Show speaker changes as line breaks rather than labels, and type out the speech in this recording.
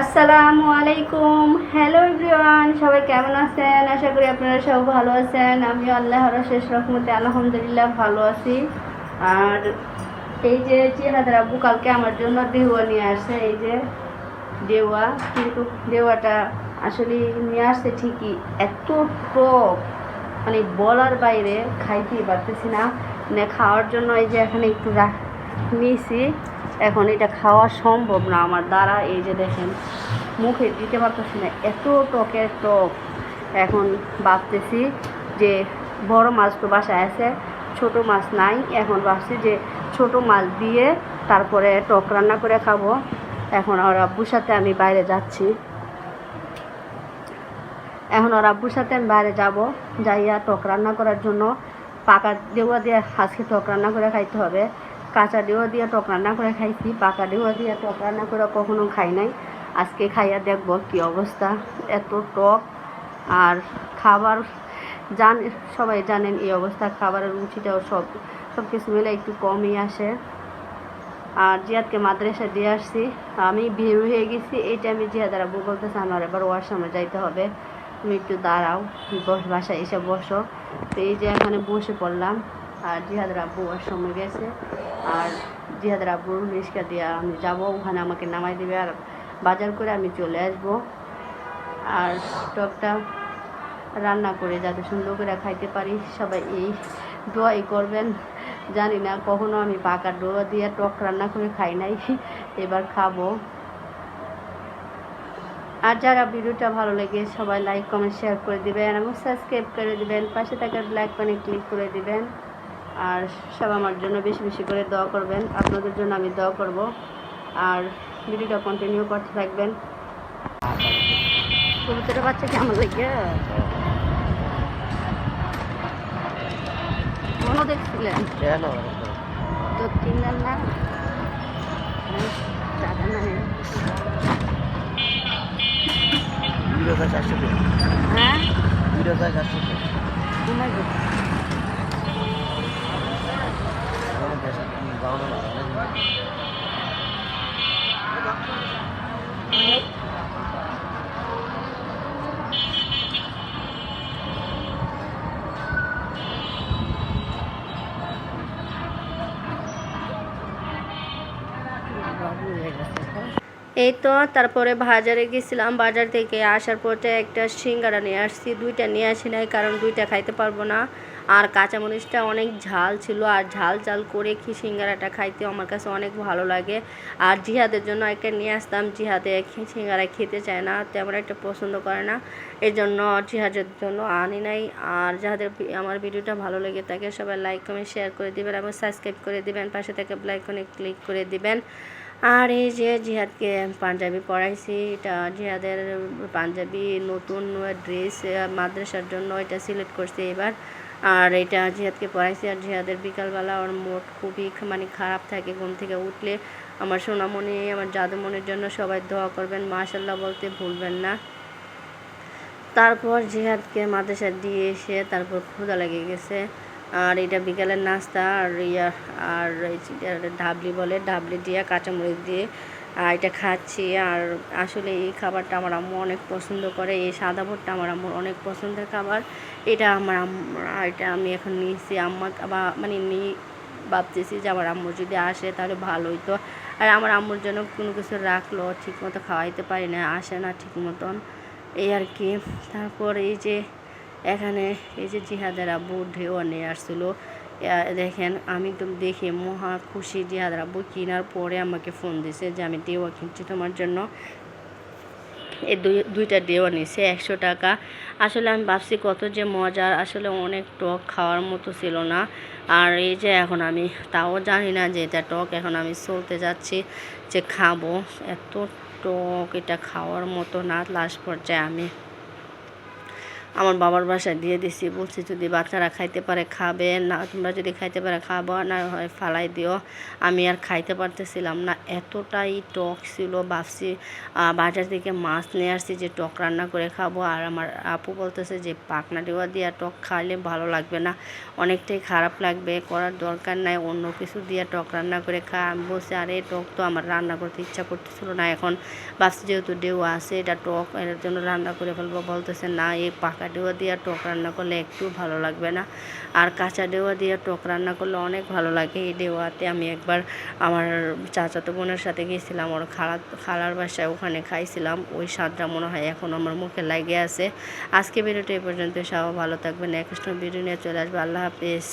আসসালামু আলাইকুম। Hello everyone সবাই কেমন আছেন? আশা করি আপনারা সব ভালো আছেন। আমি আল্লাহর শেষ রকমতে আলহামদুলিল্লাহ ভালো আছি। আর এই যে চেহারা আব্বু কালকে আমার জন্য দেওয়া নিয়ে আসছে, এই যে দেওয়া, কিন্তু দেওয়াটা আসলে নিয়ে আসছে ঠিকই। এত টক মানে বলার বাইরে খাইতেই পারতেছি না। মানে খাওয়ার জন্য এই যে এখানে একটু রাখ নিয়েছি। এখন এটা খাওয়া সম্ভব না আমার দ্বারা। এই যে দেখেন, মুখে দিতে পারতেছি না। এত টকের টক এখন ভাবতেছি যে বড় মাছ তো বাসায় আছে, ছোট মাছ নাই। এখন ভাবছি যে ছোট মাছ দিয়ে তারপরে টক রান্না করে খাব। এখন ওর আব্বুর সাথে আমি বাইরে যাচ্ছি। এখন ওর আব্বুর সাথে আমি বাইরে যাব, যাইয়া টক রান্না করার জন্য। পাকা দেওয়া দিয়ে আজকে টক রান্না করে খাইতে হবে। কাঁচা দেওয়া দিয়ে টক রান্না করে খাইছি, পাকা দেওয়া দিয়ে টক রান্না করে কখনো খাই নাই। আজকে খাইয়া দেখব কি অবস্থা, এত টক। আর খাবার জান, সবাই জানেন এই অবস্থা, খাবারের রুচিটাও সব সব কিছু মিলে একটু কমই আসে। আর জিয়াদকে মাদ্রাসা দিয়ে আসছি। আমি বের হয়ে গেছি, এই টাইমে জিয়াদ আর আব্বু বলতেছে, আমার এবার ওয়ার সময় যাইতে হবে। তুমি একটু দাঁড়াও, বস, বাসায় এসে বসো। তো এই যে এখানে বসে পড়লাম। আর জিহাদের আব্বু ওর সময় গেছে। আর জিহাদের আব্বুর রিক্সা দিয়ে আমি যাব, ওখানে আমাকে নামাই দেবে। আর বাজার করে আমি চলে আসব। আর টকটা রান্না করে যাতে সুন্দর করে খাইতে পারি। সবাই এই দোয়াই করবেন। জানি না কখনো আমি পাকা ডোয়া দিয়ে টক রান্না করে খাই নাই। এবার খাব। আর যারা ভিডিওটা ভালো লাগে, সবাই লাইক কমেন্ট শেয়ার করে দিবেন। এবং সাবস্ক্রাইব করে দিবেন। পাশে থাকা ব্ল্যাক বানে ক্লিক করে দিবেন। আর সব আমার জন্য বেশি বেশি করে দোয়া করবেন। আপনাদের জন্য আমি দোয়া করব। আর ভিডিওটা কন্টিনিউ করতে থাকবেন। কবুতরের বাচ্চা কেমন লাগে? মনে দেখছিলেন কিনলেন না?
চারশো টাকা।
হ্যাঁ? এই তো তারপরে বাজারে গেছিলাম। বাজার থেকে আসার পথে একটা সিঙ্গারা নিয়ে আসছি। দুইটা নিয়ে আসি নাই, কারণ দুইটা খাইতে পারব না। আর কাঁচামরিচটা অনেক ঝাল ছিল আর ঝাল ঝাল করে কি সিঙ্গারাটা খাইতে আমার কাছে অনেক ভালো লাগে। আর জিহাদের জন্য একটা নিয়ে আসতাম, জিহাদে সিঙ্গারা খেতে চায় না, তেমন একটা পছন্দ করে না। এই জন্য জিহাদের জন্য আনি নাই। আর যাদের আমার ভিডিওটা ভালো লেগে থাকে, সবাই লাইক কমেন্ট শেয়ার করে দিবেন এবং সাবস্ক্রাইব করে দিবেন। পাশে থেকে ব্লাইকনে ক্লিক করে দিবেন। আর এই যে জিহাদকে পাঞ্জাবি পরাইছি, এটা জিহাদের পাঞ্জাবি নতুন ড্রেস মাদ্রাসার জন্য এটা সিলেক্ট করছি এবার। আর এটা জিহাদকে পড়াইছি, আর জিহাদের বিকালবেলা ওর মোট খুবই মানে খারাপ থাকে ঘুম থেকে উঠলে। আমার সোনামণি, আমার জাদুমণির জন্য সবাই দোয়া করবেন, মাশাল্লাহ বলতে ভুলবেন না। তারপর জিহাদকে মাদ্রাসা দিয়ে এসে তারপর ক্ষুধা লেগে গেছে। আর এটা বিকালের নাস্তা, আর ইয়া, আর ডাবলি বলে, ডাবলি দিয়ে কাঁচামরিচ দিয়ে, আর এটা খাচ্ছি। আর আসলে এই খাবারটা আমার আম্মু অনেক পছন্দ করে, এই সাদা ভোটটা আমার আম্মুর অনেক পছন্দের খাবার। এটা আমার এটা আমি এখন নিয়েছি। আম্মা বা মানে নিই ভাবতেছি যে আমার আম্মু যদি আসে তাহলে ভালো হইতো। আর আমার আম্মুর জন্য কোনো কিছু রাখল ঠিক মতো খাওয়াইতে পারি না, আসে না ঠিক মতন এই আর কি। তারপর এই যে এখানে এই যে জিহাদের আব্বু ঢেউ নিয়ে আসছিল। দেখেন, আমি তো দেখে মহা খুশি জিহাদের আব্বু কেনার পরে আমাকে ফোন দিছে যে, আমি ডেওয়া কিনছি তোমার জন্য। এই দুই, দুইটা ডেওয়া নিছে একশো টাকা। আসলে আমি ভাবছি কত যে মজার, আসলে অনেক টক খাওয়ার মতো ছিল না। আর এই যে এখন আমি, তাও জানি না যে এটা টক, এখন আমি চলতে যাচ্ছি যে খাব। এত টক, এটা খাওয়ার মতো না লাস্ট পর্যায়ে আমি আমার বাবার বাসায় দিয়ে দিছি। বলছি, যদি বাচ্চারা খাইতে পারে, খাবে না। তোমরা যদি খাইতে পারে, খাব না, হয় ফালাই দিও। আমি আর খাইতে পারতেছিলাম না। এতটাই টক ছিল, ভাবছি বাজার থেকে মাছ নিয়ে আসছি, যে টক রান্না করে খাব। আর আমার আপু বলতেছে যে, পাকনা দেওয়া দিয়ে টক খাইলে ভালো লাগবে না। অনেকটাই খারাপ লাগবে, করার দরকার নাই। অন্য কিছু দিয়ে টক রান্না করে খা। আমি বলছি, আরে, টক তো আমার রান্না করতে ইচ্ছা করতেছিল না। এখন ভাবছি যেহেতু ডেওয়া আছে, এটা টক, এর জন্য রান্না করে ফেলব। বলতেছে, না, এই পাকা ডেওয়া দিয়ে টক রান্না করলে একটু ভালো লাগবে না। আর কাঁচা ডেওয়া দিয়ে টক রান্না করলে অনেক ভালো লাগে। এই ডেওয়াতে আমি একবার আমার চাচাতো বোনের সাথে গিয়েছিলাম ওর খালা, খালার বাসায় ওখানে খাইছিলাম। ওই স্বাদটা মনে হয় এখন আমার মুখে লাগে আছে। আজকে ভিডিওটা এই পর্যন্ত সবাই ভালো থাকবেন। নেক্সট ভিডিও নিয়ে চলে আসবে। আল্লাহ হাফিজ।